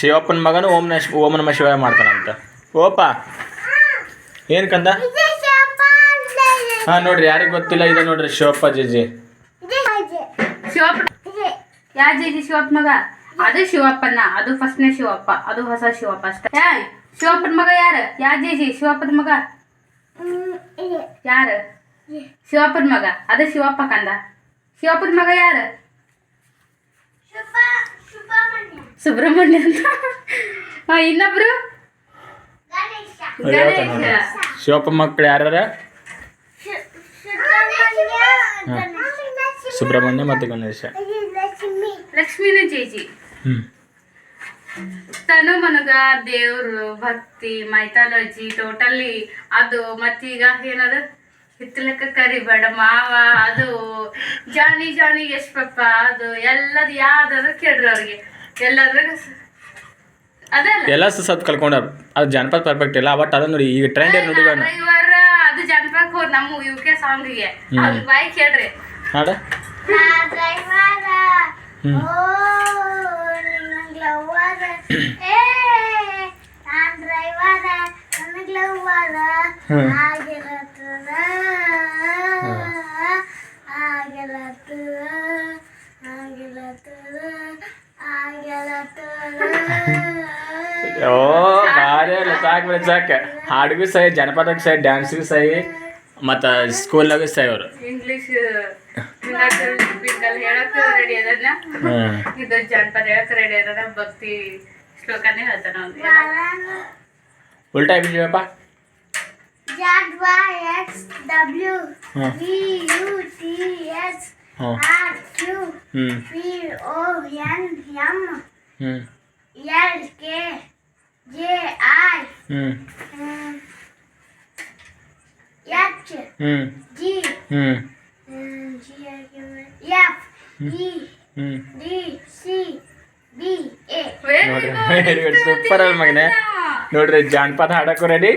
ಶಿವಪ್ಪನ ಮಗನು ಓಂ ನ ಓಂ ನಮ ಶಿವಾಯ ಮಾಡ್ತಾನಂತ ಓಪ ಏನ್ ಕಂದ. ಹಾಂ ನೋಡ್ರಿ ಯಾರಿಗೆ ಗೊತ್ತಿಲ್ಲ ಇದೆ ನೋಡ್ರಿ ಶಿವಪ್ಪ ಜಿಜಿ ಇದು ಹಾಗೆ. ಶಿವಪ್ಪ ಇದೆ. ಯಾ ಜಿ ಶಿವಪ್ಪ ಮಗ? ಅದು ಶಿವಪ್ಪನ ಅದು ಫಸ್ಟ್ನೇ ಶಿವಪ್ಪ ಅದು ಹೊಸ ಶಿವಪ್ಪ ಅಷ್ಟೇ. ಯಾ ಶಿವಪ್ಪನ ಮಗ ಯಾರು? ಯಾ ಜಿ ಜಿ? ಶಿವಪ್ಪನ ಮಗ? ಯಾರ? ಯಾರು ಶಿವಪ್ಪನ ಮಗ. ಅದು ಶಿವಪ್ಪ ಕಂದ. ಶಿವಪ್ಪನ ಮಗ ಯಾರು? ಶುಭ ಶುಭಮನ್ಯ ಸುಬ್ರಹ್ಮಣ್ಯ ಅಂತ. ಹಾ, ಇನ್ನೊಬ್ರು? ಗಣೇಶ. ಗಣೇಶ ಶಿವಪ್ಪ ಮಕ್ಕಳು ಯಾರ್ಯಾರ? ಶು- ಸುಬ್ರಹ್ಮಣ್ಯ ಮತ್ತು ಗಣೇಶ. ಲಕ್ಷ್ಮೀನ ಜೇಜಿ. ತನು ಮನಗ ದೇವ್ರು ಭಕ್ತಿ ಮೈಥಾಲಜಿ ಟೋಟಲಿ ಅದು ಮತ್ತೀಗ ಏನದ? ಹಿತ್ತಲಕ್ಕ ಕರಿಬೇಡ ಮಾವ ಅದು ಜಾನಿ ಜಾನಿ ಎಷ್ಟಪ್ಪ ಅದು ಎಲ್ಲದ ಯಾವ್ದಾದ್ರು ಕೇಳ್ರಿ ಅವ್ರಿಗೆ. ಎಲ್ಲದ್ರಾಗ ಅದಲ್ಲ. ಎಲ್ಲ ಸ್ವಲ್ಪ ಕಲ್ಕೊಂಡಾರ ಅದು ಜನಪದ ಪರ್ಫೆಕ್ಟ್ ಇಲ್ಲ ಬಟ್ ಅದನ್ನ ನೋಡಿ ಈಗ ಟ್ರೆಂಡ್ ಏನ್ ನೋಡಿ ಇವರ ಅದು ಜನಪದಕ್ಕೆ ಹೋದ್ ನಮ್ಮ ಯು ಕೆ ಸಾಂಗಿಗೆ ಅದು ಬಾಯ್ ಕೇಳ್ರಿ. ಹಾಡ. ಓ ಭಾರಿ ಅಲ್ಲ ಸಾಕು ಬಿಡಿ ಸಾಕು. ಹಾಡಿಗೂ ಸೈ ಜನಪದಕ್ಕೆ ಸೈ ಡ್ಯಾನ್ಸ್ಗೂ ಸೈ ಮತ್ತು ಸ್ಕೂಲ್ನಾಗೂ ಸೈ ಅವರು. ಇಂಗ್ಲಿಷ್ ಹೇಳಕ್ ರೆಡಿ ಅದನ್ನ. ಇದು ಜನಪದ ಹೇಳಕ್ ರೆಡಿ ಅದನ್ನ ಭಕ್ತಿ ಶ್ಲೋಕನೇ ಹೇಳ್ತಾನ ಉಲ್ಟಾ Shivappa Jack Y X W ಹ್ಮ್. V U T S ಹ್ಞೂ R Q ಹ್ಞೂ P O N M ಹ್ಞೂ G K very good super ಅಲ್ಲ ಮಗನೆ. ನೋಡ್ರಿ ಜಾನಪದ ಹಾಡಕ್ಕೂ ರೆಡಿ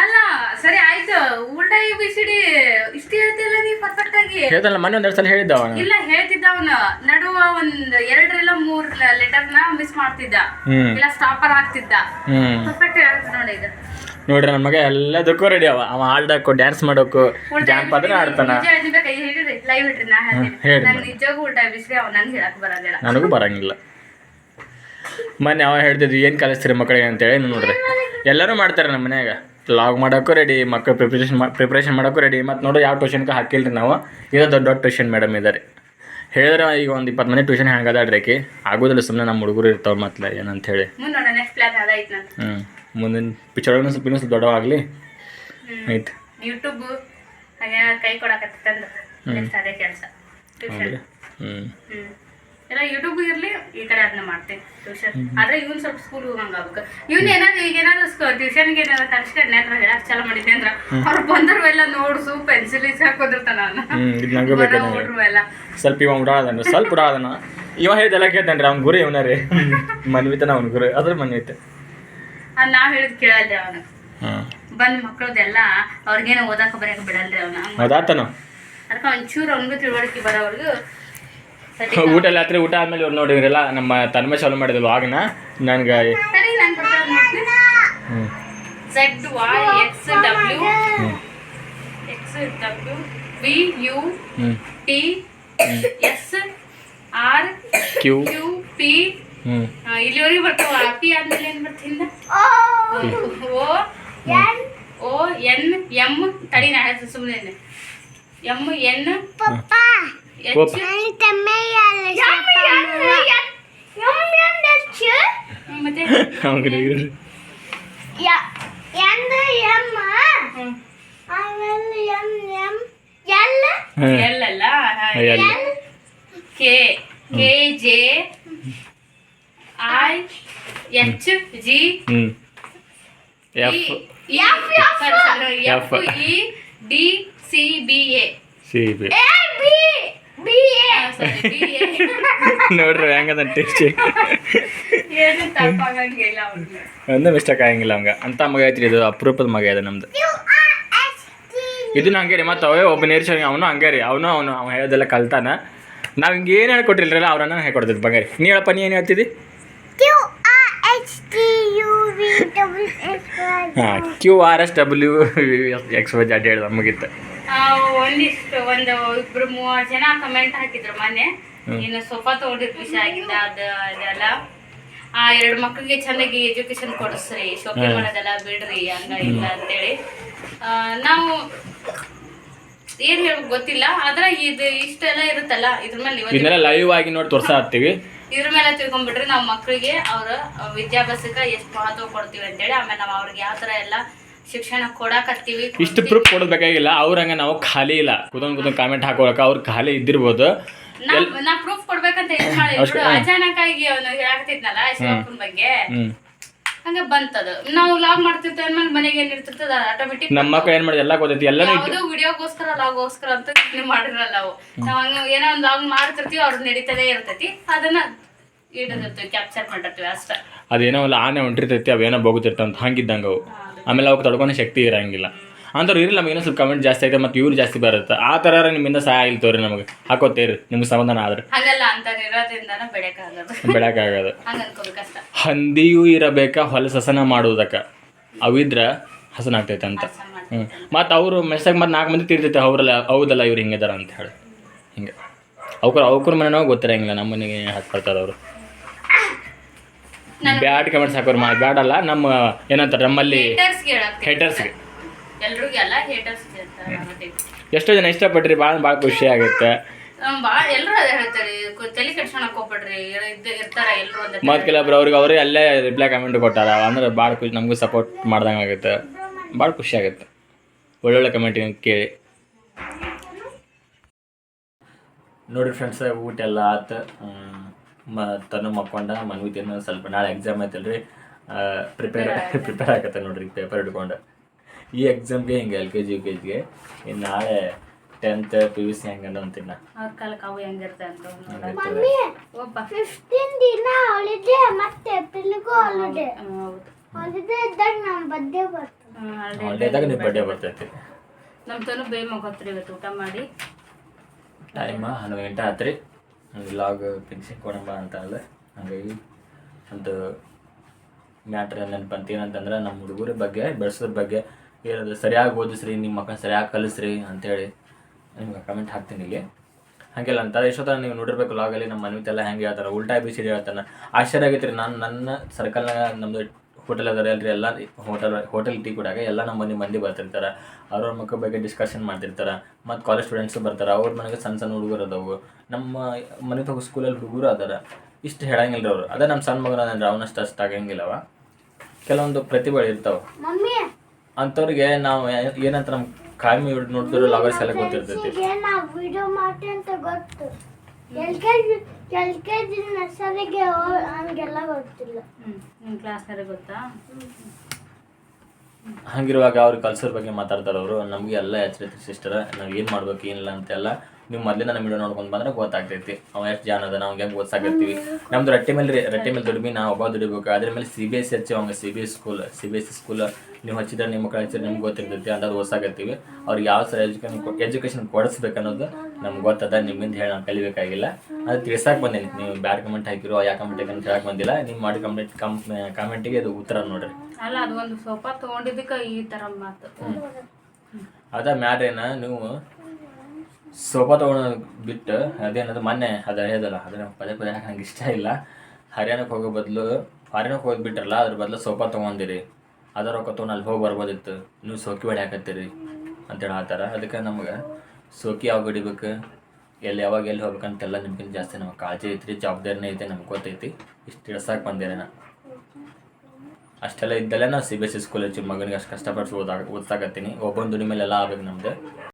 ಅಲ್ಲ ಸರಿ ಆಯ್ತು. ಉಲ್ಟಾ ಯು ಬಿ ಸಿ ಡಿ ಇಷ್ಟು ಹೇಳ್ತಿಲ್ಲ ನೀ ಪರ್ಫೆಕ್ಟ್ ಆಗಿ? ಹೇಳ್ದಲ್ಲ ಮೊನ್ನೆ ಒಂದೆರಡು ಸಲ ಹೇಳಿದ್ದ ಅವನು. ಇಲ್ಲ ಹೇಳ್ತಿದ್ದ ಅವನು. ನಡುವ ಒಂದ್ ಎರಡರಿಂದ ಮೂರ್ ಲೆಟರ್ನ ಮಿಸ್ ಮಾಡ್ತಿದ್ದ. ಇಲ್ಲ ಸ್ಟಾಪರ್ ಆಗ್ತಿದ್ದ ಪರ್ಫೆಕ್ಟ್ ಹೇಳ್ತ ನೋಡಿ ಇದು ನೋಡ್ರಿ ನನ್ನ ಮಗ ಎಲ್ಲದಕ್ಕೂ ರೆಡಿ ಅವ. ಅವ ಹಾಡಕ್ಕೂ ಡ್ಯಾನ್ಸ್ ಮಾಡೋಕು ಜಾನಪದನ ಆಡ್ತಾನ ನನಗೂ ಬರಂಗಿಲ್ಲ. ಮೊನ್ನೆ ಅವ ಹೇಳ್ತಿದ್ವಿ ಏನು ಕಲಿಸ್ತೀರಿ ಮಕ್ಕಳಿಗೆ ಅಂತೇಳಿ ನೋಡ್ರಿ. ಎಲ್ಲರೂ ಮಾಡ್ತಾರೆ ನಮ್ಮ ಮನ್ಯಾಗ. ಲಾಗ್ ಮಾಡೋಕ್ಕೂ ರೆಡಿ ಮಕ್ಕಳು ಪ್ರಿಪ್ರೇಷನ್ ಪ್ರಿಪ್ರೇಷನ್ ಮಾಡೋಕ್ಕೂ ರೆಡಿ ಮತ್ತು ನೋಡಿ ಯಾವ ಟ್ಯೂಷನ್ಗೆ ಹಾಕಿಲ್ರಿ ನಾವು. ಇದು ದೊಡ್ಡ ದೊಡ್ಡ ಟ್ಯೂಷನ್ ಮೇಡಮ್ ಇದ್ದಾರೆ ಹೇಳಿದ್ರೆ ಈಗ ಒಂದು ಇಪ್ಪತ್ತು ಮನೆ ಟ್ಯೂಷನ್ ಹಂಗದಾಡ್ರಿ ಆಗೋದಿಲ್ಲ ಸುಮ್ಮನೆ ನಮ್ಮ ಹುಡುಗರು ಇರ್ತಾವೆ ಮತ್ತೆ ಏನಂತ ಹೇಳಿ ಹ್ಞೂ ಮುಂದಿನ ಪಿಕ್ಚರ್ಗೂ ಸ್ವಲ್ಪ ಇನ್ನೂ ಸ್ವಲ್ಪ ದೊಡ್ಡವಾಗಲಿ. ಆಯ್ತು. ಯೂಟ್ಯೂಬ್ ಹಾಗೆ ಕೈ ಕೊಡಕತ್ತಂದು ಅದೇ ಕೆಲಸ. ಹೌದ್ರಿ? ಹ್ಞೂ ಎಲ್ಲ ಯೂಟ್ಯೂಬ್ ಇರ್ಲಿ ಈ ಕಡೆ ಅದನ್ನ ಮಾಡ್ತೀನಿ. ಟ್ಯೂಷನ್ ಆದ್ರೆ ಇವ್ನು ಸ್ವಲ್ಪ ಸ್ಕೂಲ್ ಹೋಗಂಗ ಆಗ್ಬೇಕು. ಇವ್ನು ಏನಾದ್ರು ಈಗ ಏನಾದ್ರು ಟ್ಯೂಷನ್ಗೆ ಏನಾದ್ರು ತರಿಸ್ಕೊಂಡು ಅಂದ್ರೆ ಹೇಳಕ್ ಚಾಲ ಮಾಡಿದ್ದೆ ಅಂದ್ರೆ ಅವ್ರು ಬಂದರ್ವೆಲ್ಲ ನೋಡ್ಸು ಪೆನ್ಸಿಲ್ ಹಾಕೋದಿರ್ತಾನ ಸ್ವಲ್ಪ ಇವ ಉಡಾದನ ಸ್ವಲ್ಪ ಉಡಾದನ ಇವ ಹೇಳಿದೆಲ್ಲ ಕೇಳ್ತಾನೆ ರೀ ಅವ್ನ ಗುರಿ ಇವನ ರೀ. ಮನ್ವಿತನ ಅವ್ನ ಗುರು ಅದ್ರ ಮನ್ವಿತ. ನಾವ್ ಹೇಳಿದ್ ಕೇಳಲ್ರಿ ಅವನು. ಬಂದ್ ಮಕ್ಕಳದೆಲ್ಲ ಅವ್ರಿಗೇನು ಓದಾಕ ಬರೆಯಕ್ ಬಿಡಲ್ರಿ ಅವನ. ಹೌದಾತನು ಅದಕ್ಕೆ ಒಂಚೂರು ಅವನಿಗೂ ತಿಳುವಳಿಕೆ ಬರೋವರೆಗೂ ಊಟ ಎಲ್ಲ ಹತ್ರ ಊಟ ಆದ್ಮೇಲೆ ಇವ್ರು ನೋಡಿದ್ರಲ್ಲ ನಮ್ಮ ತನ್ಮೆ ಚಾಲು ಮಾಡಿದ್ರು ಆಗನ ನನಗೆ Z Y X W. X W V U T S R Q. Q P ಇಲ್ಲಿವರೆಗೆ ಬರ್ತಾವ. ಪಿ ಆದ್ಮೇಲೆ ಏನ್ ಬರ್ತಿಂದ ಓ. ಓ ಎನ್? ಎಂ ತಡಿ ನಾ ಹೇಳ್ತೀನಿ ಸುಮ್ಮನೆ ಎಂ ಎನ್ ಪಪ್ಪ. ಓಪ. ಎಚ್. ನನ್ನ ತಮ್ಮೆಯಲ್ಲ ಮತ್ತೆ? ಹಂಗ್ರಿ ಎನ್ ಎಂ? ಹ್ಮ್. ಆಮೇಲೆ ಎಂ ಎಂ ಎಲ್? ಹಾಂ ಎಲ್ ಅಲ್ಲ? L? K K J I H G F, F F E D C B A C B A, B B, A. ನೋಡ್ರಿ ಹೆಂಗದ ಟೇಸ್ಟ್ ಒಂದು ಮಿಸ್ಟೇಕ್ ಆಗಂಗಿಲ್ಲ ಅವಂಗ ಅಂತ ಮಗ ಐತ್ರಿ ಇದು ಅಪರೂಪದ ಮಗ ಇದೆ ನಮ್ದು. ಇದನ್ನ ಹಂಗೆ ರೀ ಮತ್ತು ಅವೇ ಒಬ್ಬ ನೇರ್ಚ ಅವನು ಹಂಗೆ ರೀ ಅವನು ಅವನು ಅವ್ನು ಹೇಳೋದೆಲ್ಲ ಕಲ್ತಾನ. ನಾವು ಹಿಂಗೆ ಏನು ಹೇಳ್ಕೊಟ್ಟಿಲ್ರಲ್ಲ ಅವ್ರನ್ನ ಹೇಳ್ಕೊಡ್ತಿದ್ದು ಬಂಗಾರಿ. ನೀ ಹೇಳಪ್ಪ ನೀ ಏನು ಹೇಳ್ತಿದ್ದಿ? ಹಾಂ Q R S W X Y Z ಹೇಳ್ದ ಮುಗಿತ್ತು ಆ, ಒಂದಿಷ್ಟು ಒಂದು ಇಬ್ರು ಮೂವರು ಜನ ಕಮೆಂಟ್ ಹಾಕಿದ್ರು ಮೊನ್ನೆ. ಇನ್ನು ಸೋಫಾ ತೊಗೊಂಡಿದ್ ವಿಷಯ ಆಗಿದ್ದ ಅದ ಅದೆಲ್ಲ. ಆ ಎರಡು ಮಕ್ಕಳಿಗೆ ಚೆನ್ನಾಗಿ ಎಜುಕೇಶನ್ ಕೊಡಿಸ್ರಿ ಶಾಪಿಂಗ್ ಮಾಡೋದೆಲ್ಲ ಬಿಡ್ರಿ ಹಂಗ ಇಲ್ಲ ಅಂತೇಳಿ. ಆ, ನಾವು ಏನ್ ಹೇಳ್ಬೇಕು ಗೊತ್ತಿಲ್ಲ ಆದ್ರೆ ಇದು ಇಷ್ಟೆಲ್ಲ ಇರುತ್ತಲ್ಲ ಇದ್ರ ಮೇಲೆ ಲೈವ್ ಆಗಿ ನೋಡಿ ತೋರ್ಸಾ ಹತ್ತೀವಿ ಇದ್ರ ಮೇಲೆ ತಿಳ್ಕೊಂಡ್ಬಿಟ್ರೆ ನಾವು ಮಕ್ಕಳಿಗೆ ಅವ್ರ ವಿದ್ಯಾಭ್ಯಾಸಕ್ಕೆ ಎಷ್ಟು ಮಹತ್ವ ಕೊಡ್ತೀವಿ ಅಂತೇಳಿ ಆಮೇಲೆ ನಾವು ಅವ್ರಿಗೆ ಯಾವ ತರ ಎಲ್ಲ ಶಿಕ್ಷಣ ಕೊಡಾಕತ್ತೀವಿ ಇಷ್ಟು ಪ್ರೂಫ್ ಕೊಡೋದು ಬೇಕಾಗಿಲ್ಲ ಅವ್ರ ಹಂಗೆ ನಾವು ಖಾಲಿ ಇಲ್ಲ. ಕುದೊಂದು ಕುದನ್ ಕಾಮೆಂಟ್ ಹಾಕೋಳಕ ಅವ್ರು ಖಾಲಿ ಇದ್ದಿರ್ಬೋದು. ನಾ ಪ್ರೂಫ್ ಕೊಡ್ಬೇಕಂತ. ಅಚಾನಕ್ ಆಗಿ ಅವನು ಹೇಳಾಕತ್ತಿದ್ನಲ್ಲ ಶಿವಪ್ಪನ ಬಗ್ಗೆ. ಹಂಗ ಬಂತದ. ನಾವು ಲಾಗ್ ಮಾಡ್ತಿರ್ತೇವೆ ಅಂದ್ಮೇಲೆ ಮನೆಗೆ ಏನ್ ಇರ್ತಿರ್ತದ ಆಟೋಮೆಟಿಕ್ ನಮ್ಮ ಮಕ್ಕಳು ಏನ್ ಮಾಡಿದೆ ಎಲ್ಲ ಗೊತ್ತೈತಿ ಎಲ್ಲ ಯಾವುದೋ ವಿಡಿಯೋಗೋಸ್ಕರ ಲಾಗೋಸ್ಕರ ಅಂತ ಮಾಡಿರಲ್ಲ ನಾವು ನಾವ್ ಹಂಗ ಏನೋ ಒಂದು ಲಾಗ್ ಮಾಡ್ತಿರ್ತೀವಿ ಅವ್ರು ನಡೀತದೇ ಇರ್ತೈತಿ. ಅದನ್ನ ಇಡದಿರ್ತೀವಿ ಕ್ಯಾಪ್ಚರ್ ಮಾಡಿರ್ತೀವಿ ಅಷ್ಟ. ಅದೇನೋ ಅಲ್ಲ ಆನೆ ಹೊಂಟಿರ್ತೈತಿ ಅವೇನೋ ಬೋಗುತ್ತಿರ್ತಂತ ಹಂಗಿದ್ದಂಗೆ ಅವು. ಆಮೇಲೆ ಅವಕ್ಕೆ ತಡ್ಕೊಳೋ ಶಕ್ತಿ ಇರಂಗಿಲ್ಲ. ಅಂಥವ್ರು ಇರಲಿ ನಮಗೆ ಏನೋ ಸ್ವಲ್ಪ ಕಮೆಂಟ್ ಜಾಸ್ತಿ ಐತೆ ಮತ್ತು ಇವ್ರು ಜಾಸ್ತಿ ಬರುತ್ತೆ. ಆ ಥರ ನಿಮ್ಮಿಂದ ಸಹಾಯ ಇಲ್ಲ ತೋರಿ ನಮಗೆ. ಹಾಕೋತೇರಿ ನಿಮ್ಗೆ ಸಮಾಧಾನ ಆದ್ರೆ. ಹಂಗಲ್ಲ ಇರೋದ್ರಿಂದನ ಹಂಗ ಅನ್ಕೋಬೇಕಷ್ಟ ಹಂದಿಯೂ ಇರಬೇಕಾ ಹೊಲಸಸನ ಮಾಡುವುದಕ್ಕ ಅವಿದ್ರ ಹಸನಾಗ್ತೈತೆ ಅಂತ. ಹ್ಞೂ ಮತ್ತು ಅವರು ಮೆಸ್ಸಾಗ ಮತ್ತು ನಾಲ್ಕು ಮಂದಿ ತಿರ್ತೈತೆ ಅವ್ರಲ್ಲ ಹೌದಲ್ಲ ಇವ್ರು ಹಿಂಗಿದಾರ ಅಂತ ಹೇಳಿ. ಹಿಂಗೆ. ಅವ್ಕರ್ ಅವ್ಕರ ಮನೆನೋ ಗೊತ್ತಿರಂಗಿಲ್ಲ ನಮ್ಮ ಮನೆಗೆ ಹಾಕ್ಬರ್ತಾರೆ ಅವರು. ಬ್ಯಾಡ್ ಕಮೆಂಟ್ಸ್ ಹಾಕೋರು ಮಾ ಬ್ಯಾಡಲ್ಲ ನಮ್ಮ ಏನಂತಾರೆ ನಮ್ಮಲ್ಲಿ ಹೇಟರ್ಸ್ಗೆ ಎಲ್ರಿಗೂ ಎಲ್ಲ ಹೇಟರ್ಸ್ ಎಷ್ಟೋ ಜನ ಇಷ್ಟಪಟ್ರಿ ಭಾಳ ಭಾಳ ಖುಷಿ ಆಗುತ್ತೆ. ಭಾಳ ಎಲ್ಲರೂ ಅದೇ ಹೇಳ್ತಾರೆ ತಲೆ ಕೆಡ್ಸ್ಕೊಳಕ್ ಹೋಗ್ಬೇಡ್ರಿ ಇರ್ತಾರ ಎಲ್ಲರೂ ಮತ್ತು ಕೆಲವೊಬ್ರು ಅವ್ರಿಗೆ ಅವರೇ ಅಲ್ಲೇ ರಿಪ್ಲೈ ಕಮೆಂಟ್ ಕೊಟ್ಟಾರ ಅಂದ್ರೆ ಭಾಳ ಖುಷಿ ನಮಗೂ ಸಪೋರ್ಟ್ ಮಾಡ್ದಂಗೆ ಆಗುತ್ತೆ. ಭಾಳ ಖುಷಿ ಆಗುತ್ತೆ. ಒಳ್ಳೊಳ್ಳೆ ಕಮೆಂಟ್ ಕೇಳಿ. ನೋಡಿರಿ ಫ್ರೆಂಡ್ಸ್ ಊಟ ಎಲ್ಲ ಆತು. ಮ ತನು ಮಕ್ಕೊಂಡ ಮನ್ವಿತೇನು ಸ್ವಲ್ಪ ನಾಳೆ ಎಕ್ಸಾಮ್ ಐತಲ್ರಿ. ಪ್ರಿಪೇರ್ ಪ್ರಿಪೇರ್ ಆಗತ್ತೆ. ನೋಡ್ರಿ ಪೇಪರ್ ಹಿಡ್ಕೊಂಡು. ಈ ಎಕ್ಸಾಮ್ಗೆ ಹಿಂಗೆ L K G U K ಜಿಗೆ ಇನ್ನು ನಾಳೆ ಟೆಂತ್ ಪಿ ಯು ಸಿ ಹೆಂಗಂದ ಅಂತಿನ್ನ? ಅವ್ರ ಕಾಲಕ್ಕೆ ಅವು ಹೆಂಗಿರುತ್ತೆ ಅಂತ. ಮಮ್ಮಿ ಒಬ್ಬ. ಫಿಫ್ಟೀನ್ ದಿನ ಹಾಲಿಡೇ ಮತ್ತೆ ಏಪ್ರಿಲ್ಗೂ ಹಾಲಿಡೇ ಹ್ಮ್, ಹೌದು. ಹಾಲಿಡೇ ಇದ್ದಾಗ ನಮ್ಮ ಬಡ್ಡೆ ಬರ್ತದೆ. ಹ್ಮ್, already ಹಾಲಿಡೇದಾಗ ನಿಮ್ಮ ಬರ್ಡೇ ಬರ್ತೈತಿ. ನಮ್ ತನು ಬೇಗ ಮಗೋತ್ರಿ ಇವತ್ತು ಊಟ ಮಾಡಿ. ಟೈಮ ಹನ್ನೊಂದು ಗಂಟೆ ಆತ್ರಿ. ಲಾಗ್ ಫಿನಿಶಿಂಗ್ ಕೊಡಂಬ ಅಂತ ಅಲ್ಲ ಹಾಗಾಗಿ ಒಂದು ಮ್ಯಾಟ್ರ್ ನೆನಪಂತ ಏನಂತಂದ್ರೆ ನಮ್ಮ ಹುಡುಗರ ಬಗ್ಗೆ ಬೆಳೆಸೋದ್ರ ಬಗ್ಗೆ ಏನದು ಸರಿಯಾಗಿ ಓದಿಸ್ರಿ ನಿಮ್ಮ ಮಕ್ಕಳ ಸರಿಯಾಗಿ ಕಲಿಸ್ರಿ ಅಂತೇಳಿ ನಿಮ್ಗೆ ಕಮೆಂಟ್ ಹಾಕ್ತೀನಿ ಇಲ್ಲಿ. ಹಾಗೆಲ್ಲ ಅಂತಾರೆ ಎಷ್ಟೊತ್ತ ನೀವು ನೋಡಿರ್ಬೇಕು ಲಾಗಲ್ಲಿ ನಮ್ಮ ಮನ್ವಿತೆಲ್ಲ ಹೆಂಗೆ ಹೇಳ್ತಾರೆ ಉಲ್ಟಾ ಬಿಸಿ ಹೇಳ್ತಾನೆ. ಆಶ್ಚರ್ಯ ಆಗೈತ್ರಿ ರೀ, ನಾನು ನನ್ನ ಸರ್ಕಲ್ನಾಗ ನಮ್ಮದು ಹೋಟೆಲ್ ಅದಾರ ಅಲ್ರಿ, ಎಲ್ಲ ಹೋಟೆಲ್ ಹೋಟೆಲ್ ಟೀ ಕುಡಿಯಾಗ ಎಲ್ಲ ನಮ್ಮ ಮನೆ ಮಂದಿ ಬರ್ತಿರ್ತಾರೆ. ಅವ್ರವ್ರ ಮಕ್ಕಳ ಬಗ್ಗೆ ಡಿಸ್ಕಷನ್ ಮಾಡ್ತಿರ್ತಾರೆ. ಮತ್ತು ಕಾಲೇಜ್ ಸ್ಟೂಡೆಂಟ್ಸು ಬರ್ತಾರೆ, ಅವ್ರ ಮನೆಗೆ ಸಣ್ಣ ಸಣ್ಣ ಹುಡುಗರು ಅದಾವು. ನಮ್ಮ ಮನೆ ತಗೋ ಸ್ಕೂಲಲ್ಲಿ ಹುಡುಗರು ಅದಾರ. ಇಷ್ಟು ಹೇಳಂಗಿಲ್ಲ ಅವರು. ಅದೇ ನಮ್ಮ ಸಣ್ಣ ಮಗನ ಅಂದ್ರೆ ಅವನಷ್ಟು ಅಷ್ಟು ಆಗಂಗಿಲ್ಲವ. ಕೆಲವೊಂದು ಪ್ರತಿಭೆಗಳು ಇರ್ತಾವೆ ಅಂಥವ್ರಿಗೆ ನಾವು ಏನಂತ ನಮ್ಮ ಕಾಯಮಿ ನೋಡ್ತಿರೋ ಲವರ್ಸ್ ಎಲ್ಲ ಗೊತ್ತಿರ್ತೈತಿ. ಈಗ ನಾವು ವಿಡಿಯೋ ಮಾಡ್ತೀವಿ ಅಂತ ಗೊತ್ತು. L K G L K G ನರ್ಸರಿಗೆ ಹಂಗೆಲ್ಲ ಗೊತ್ತಿಲ್ಲ. ಹ್ಮ್ ನಿಮ್ ಕ್ಲಾಸ್ನಾರ ಗೊತ್ತಾ? ಹಂಗಿರುವಾಗ ಅವ್ರು ಕಲ್ಸೋರ್ ಬಗ್ಗೆ ಮಾತಾಡ್ತಾರೆ ಅವರು ನಮಗೆ ಎಲ್ಲ ಎಚ್ಚರಿಕೆ ಸಿಸ್ಟರ್ ನಾವು ಏನು ಮಾಡ್ಬೇಕು ಏನಿಲ್ಲ ಅಂತೆಲ್ಲ ನೀವು ಮೊದಲಿಂದ ನಮ್ಮ ವಿಡಿಯೋ ನೋಡ್ಕೊಂಡು ಬಂದ್ರೆ ಗೊತ್ತಾಗ್ತೈತಿ. ಅವ ಎಷ್ಟು ಜನ ಅದ ನಾವು ಹೆಂಗೆ ಓದ್ಸಾಕತ್ತೀವಿ ನಮ್ದು ರಟ್ಟಿ ಮೇಲೆ ರೀ ರಟ್ಟಿ ಮೇಲೆ ದುಡಿಮೆ ನಾವು ಒಬ್ಬ ದುಡಿಬೇಕು. ಅದ್ರ ಮೇಲೆ ಸಿ ಬಿ ಎಸ್ ಸಿ ಹಚ್ಚಿ ಅವಂಗೆ C B S school C B S C school ನೀವು ಹಚ್ಚಿದ್ರೆ ನಿಮ್ಮ ಹಚ್ಚಿದ್ರೆ ನಿಮ್ಗೆ ಗೊತ್ತಿರ್ತೈತಿ ಅಂತ ಓದ್ಸಾಕತ್ತೀವಿ. ಅವ್ರಿಗೆ ಯಾವ ಸರ್ ಎಜುಕೇಶನ್ ಎಜುಕೇಶನ್ ಕೊಡಿಸ್ಬೇಕು ಅನ್ನೋದು ನಮ್ಗೆ ಗೊತ್ತದ ನಿಮ್ಮಿಂದ ಹೇಳಿ ನಾನು ಕಲಿಬೇಕಾಗಿಲ್ಲ. ಅದು ತಿಳ್ಸಕ್ಕೆ ಬಂದೇನೆ. ನೀವು ಬ್ಯಾಡ್ ಕಮೆಂಟ್ ಹಾಕಿರೋ ಯಾವ ಕಮೆಂಟ್ ಹಾಕಿ ಅಂತ ಹೇಳಕ್ಕೆ ಬಂದಿಲ್ಲ. ನೀವು ಮಾಡಿ ಕಮೆಂಟ್ ಕಮ್ ಕಾಮೆಂಟಿಗೆ ಅದು ಉತ್ತರ ನೋಡ್ರಿ. ಅಲ್ಲ ಅದು ಒಂದು ಸೋಫಾ ತಗೊಂಡಿದ್ದಕ್ಕೆ ಈ ತರ ಮಾತು. ಅದ ಮ್ಯಾಟ್ರೇನ ನೀವು ಸೋಫಾ ತೊಗೊಳೋದು ಬಿಟ್ಟು, ಅದೇನದು, ಮೊನ್ನೆ ಅದು ಹೇಳ್ದಲ್ಲ ಅದನ್ನ ಪದೇ ಪದೇ ನಂಗೆ ಇಷ್ಟ ಇಲ್ಲ. ಹರಿಯಾಣಕ್ಕೆ ಹೋಗೋ ಬದಲು, ಹರಿಯಾಣಕ್ಕೆ ಹೋಗಿ ಬಿಟ್ರಲ್ಲ, ಅದ್ರ ಬದಲು ಸೋಫಾ ತೊಗೊಂಡಿರಿ. ಅದರ ರೊಕ್ಕ ತೊಗೊಂಡು ಅಲ್ಲಿ ಹೋಗಿ ಬರ್ಬೋದಿತ್ತು. ನೀವು ಸೋಕಿ ಬಡಿ ಹಾಕತ್ತೀರಿ ಅಂತೇಳಿ ಹೇಳ್ತಾರೆ ಅದಕ್ಕೆ ನಮ್ಗೆ ಸೋಕಿ ಯಾವಾಗ ಹೊಡಿಬೇಕು, ಎಲ್ಲಿ ಯಾವಾಗ ಎಲ್ಲಿ ಹೋಗ್ಬೇಕಂತೆಲ್ಲ ನಿಮ್ಗಿಂತ ಜಾಸ್ತಿ ನಮ್ಗೆ ಕಾಳಜಿ ಐತ್ರಿ, ಜವಾಬ್ದಾರಿನೇ ಐತೆ, ನಮ್ಗೆ ಗೊತ್ತೈತಿ. ಇಷ್ಟು ಇಳಿಸಕ್ಕೆ ಬಂದಿರಿ ನಾ. ಅಷ್ಟೆಲ್ಲ ಇದ್ದಲ್ಲೇ ನಾವು C B S C school ಹಚ್ಚಿ ಮಗನಿಗೆ ಅಷ್ಟು ಕಷ್ಟಪಟ್ಟು ಓದಾಗ ಓದ್ಸಾಕತ್ತೀನಿ. ದುಡಿಮೇಲೆ ಎಲ್ಲ ಆಗ್ಬೇಕು ನಮ್ದು.